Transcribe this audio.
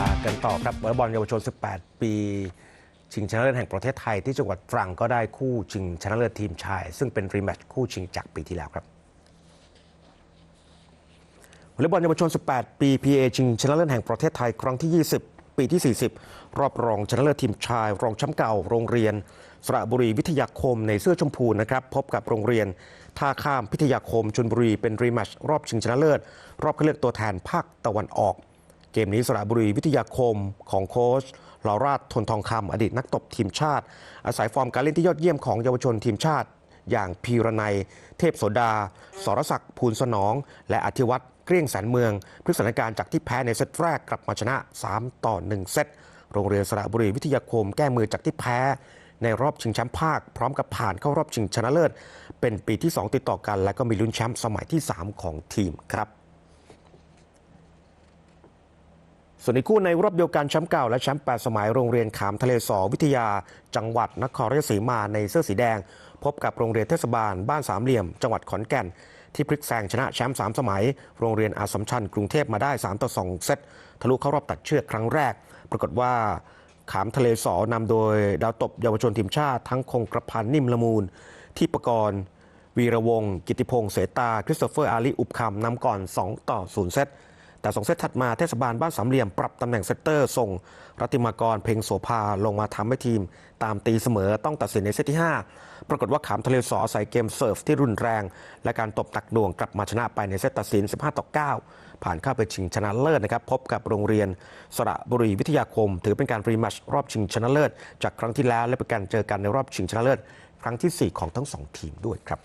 ากันต่อครับวอลเลย์บอลเยาวชน 18 ปี ชิงชนะเลิศแห่งประเทศไทยที่จังหวัดตรังก็ได้คู่ชิงชนะเลิศทีมชาย ซึ่งเป็นรีแมตช์คู่ชิงจากปีที่แล้วครับวอลเลย์บอลเยาวชน 18 ปี PA ชิงชนะเลิศแห่งประเทศไทยครั้งที่ 20 ปีที่ 40 รอบรองชนะเลิศทีมชาย รองแชมป์เก่าโรงเรียน สระบุรีวิทยาคมในเสื้อชมพูนะครับพบกับโรงเรียนท่าข้ามพิทยาคมชนบุรีเป็นรีแมตช์รอบชิงชนะเลิศรอบคัดเลือกตัวแทนภาคตะวันออก เกมนี้สระบุรีวิทยาคมของโค้ชลอราชทนทองคำอดีตนักตบทีมชาติ อาศัยฟอร์มการเล่นที่ยอดเยี่ยมของเยาวชนทีมชาติ อย่างพีรนัย เทพโสดา สรศักดิ์ภูลสนอง และอธิวัตรเกลี้ยงแสนเมืองพลิกสถานการณ์จากที่แพ้ในเซตแรกกลับมาชนะ 3 ต่อ 1 เซตโรงเรียนสระบุรีวิทยาคมแก้มือจากที่แพ้ ในรอบชิงแชมป์ภาค พร้อมกับผ่านเข้ารอบชิงชนะเลิศ เป็นปีที่ 2 ติดต่อกัน และก็มีลุ้นแชมป์สมัยที่ 3 ของทีมครับ ส่วนในคู่ในรอบเดียวกันแชมป์เก่าและแชมป์8สมัยโรงเรียนขามทะเลสอวิทยา จังหวัดนครราชสีมาในเสื้อสีแดง พบกับโรงเรียนเทศบาลบ้านสามเหลี่ยม จังหวัดขอนแก่น ที่พลิกแซงชนะแชมป์3สมัย โรงเรียนอาสมชัญกรุงเทพมาได้3ต่อ2เซตทะลุเข้ารอบตัดเชือกครั้งแรก ปรากฏว่าขามทะเลสอนำโดยดาวตบเยาวชนทีมชาติทั้งคงกระพันนิ่มละมูล ที่ประกรณ์วีระวงกิติพงศ์เสตาคริสโตเฟอร์อาลีอุบคำนำก่อน 2 ต่อ 0 เซต แต่2เซตถัดมาเทศบาลบ้านสามเหลี่ยมปรับตำแหน่งเซตเตอร์ส่งรัติมากรเพ็งโสภาลงมาทำให้ทีม ตามตีเสมอต้องตัดสินในเซตที่ 5 ปรากฏว่าขามทะเลสอใส่เกมเซิร์ฟที่รุนแรง และการตบตักหน่วงกลับมาชนะไปในเซตตัดสิน 15 ต่อ 9 ผ่านเข้าไปชิงชนะเลิศนะครับพบกับโรงเรียนสระบุรีวิทยาคม ถือเป็นการรีแมตช์รอบชิงชนะเลิศจากครั้งที่แล้วและเป็นการเจอกันในรอบชิงชนะเลิศครั้งที่สี่ของทั้งสองทีมด้วยครับ